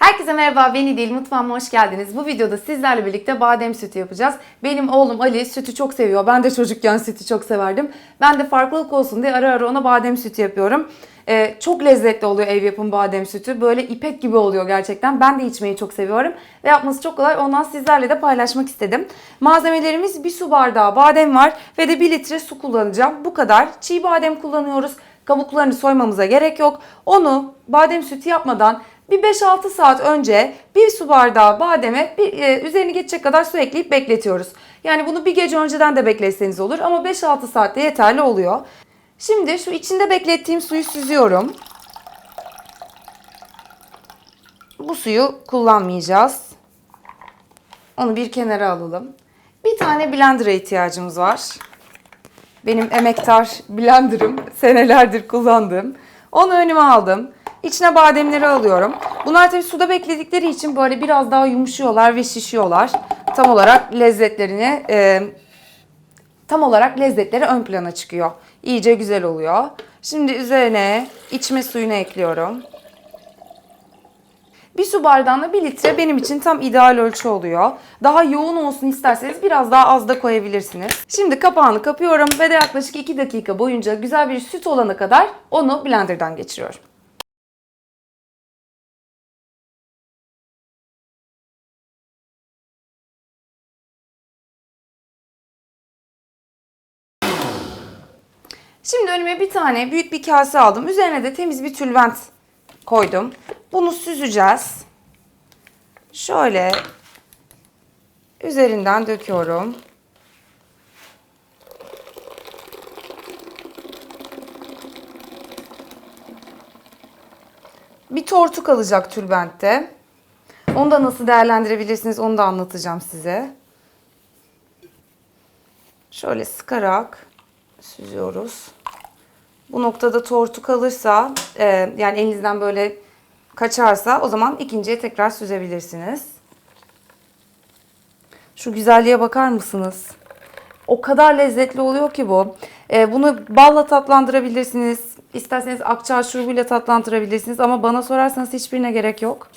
Herkese merhaba, ben İdil. Mutfağıma hoş geldiniz. Bu videoda sizlerle birlikte badem sütü yapacağız. Benim oğlum Ali sütü çok seviyor. Ben de çocukken sütü çok severdim. Ben de farklılık olsun diye ara ara ona badem sütü yapıyorum. Ee, çok lezzetli oluyor ev yapım badem sütü. Böyle ipek gibi oluyor gerçekten. Ben de içmeyi çok seviyorum. Ve yapması çok kolay. Ondan sizlerle de paylaşmak istedim. Malzemelerimiz bir su bardağı badem var ve de 1 litre su kullanacağım. Bu kadar. Çiğ badem kullanıyoruz. Kabuklarını soymamıza gerek yok. Onu badem sütü yapmadan bir 5-6 saat önce bir su bardağı bademe bir, e, üzerini geçecek kadar su ekleyip bekletiyoruz. Yani bunu bir gece önceden de bekletseniz olur ama 5-6 saatte yeterli oluyor. Şimdi şu içinde beklettiğim suyu süzüyorum. Bu suyu kullanmayacağız. Onu bir kenara alalım. Bir tane blender'a ihtiyacımız var. Benim emektar blenderım senelerdir kullandığım. Onu önüme aldım. İçine bademleri alıyorum. Bunlar tabii suda bekledikleri için böyle biraz daha yumuşuyorlar ve şişiyorlar. Tam olarak lezzetlerini e, tam olarak lezzetleri ön plana çıkıyor. İyice güzel oluyor. Şimdi üzerine içme suyunu ekliyorum. Bir su bardağına bir litre benim için tam ideal ölçü oluyor. Daha yoğun olsun isterseniz biraz daha az da koyabilirsiniz. Şimdi kapağını kapıyorum ve de yaklaşık 2 dakika boyunca güzel bir süt olana kadar onu blenderdan geçiriyorum. Şimdi önüme bir tane büyük bir kase aldım. Üzerine de temiz bir tülbent koydum. Bunu süzeceğiz. Şöyle üzerinden döküyorum. Bir tortu kalacak tülbentte. Onu da nasıl değerlendirebilirsiniz onu da anlatacağım size. Şöyle sıkarak süzüyoruz. Bu noktada tortu kalırsa e, yani elinizden böyle kaçarsa o zaman ikinciye tekrar süzebilirsiniz. Şu güzelliğe bakar mısınız? O kadar lezzetli oluyor ki bu. E, bunu balla tatlandırabilirsiniz. İsterseniz akçaağ şurubuyla tatlandırabilirsiniz. Ama bana sorarsanız hiçbirine gerek yok.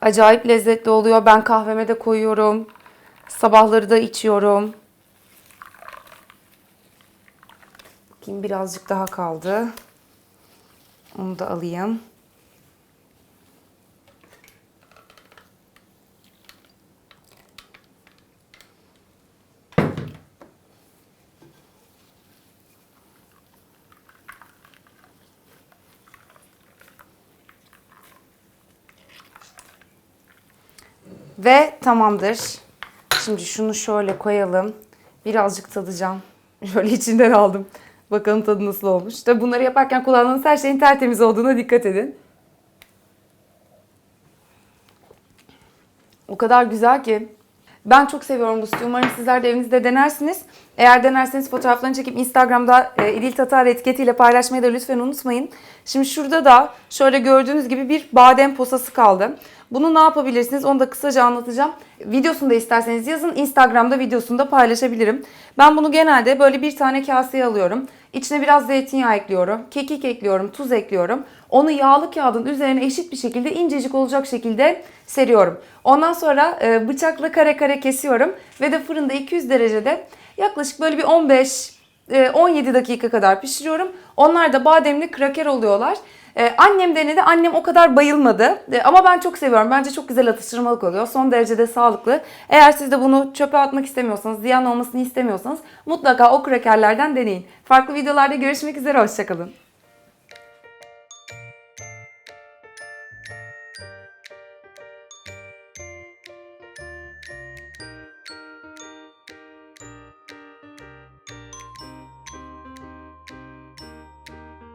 Acayip lezzetli oluyor. Ben kahveme de koyuyorum. Sabahları da içiyorum. Bakayım birazcık daha kaldı. Onu da alayım. Ve tamamdır. Şimdi şunu şöyle koyalım. Birazcık tadacağım. Şöyle içinden aldım. Bakalım tadı nasıl olmuş. Tabi bunları yaparken kullandığınız her şeyin tertemiz olduğuna dikkat edin. O kadar güzel ki. Ben çok seviyorum bu sütü. Umarım sizler de evinizde denersiniz. Eğer denerseniz fotoğraflarını çekip Instagram'da e, İdil Tatar etiketiyle paylaşmayı da lütfen unutmayın. Şimdi şurada da şöyle gördüğünüz gibi bir badem posası kaldı. Bunu ne yapabilirsiniz onu da kısaca anlatacağım. Videosunu da isterseniz yazın. Instagram'da videosunu da paylaşabilirim. Ben bunu genelde böyle bir tane kaseye alıyorum. İçine biraz zeytinyağı ekliyorum. Kekik ekliyorum. Tuz ekliyorum. Onu yağlı kağıdın üzerine eşit bir şekilde incecik olacak şekilde seriyorum. Ondan sonra e, bıçakla kare kare kesiyorum. Ve de fırında 200 derecede yaklaşık böyle bir 15 e, 17 dakika kadar pişiriyorum. Onlar da bademli kraker oluyorlar. Ee, annem denedi. Annem o kadar bayılmadı. Ee, ama ben çok seviyorum. Bence çok güzel atıştırmalık oluyor. Son derece de sağlıklı. Eğer siz de bunu çöpe atmak istemiyorsanız, ziyan olmasını istemiyorsanız mutlaka o krakerlerden deneyin. Farklı videolarda görüşmek üzere. Hoşçakalın.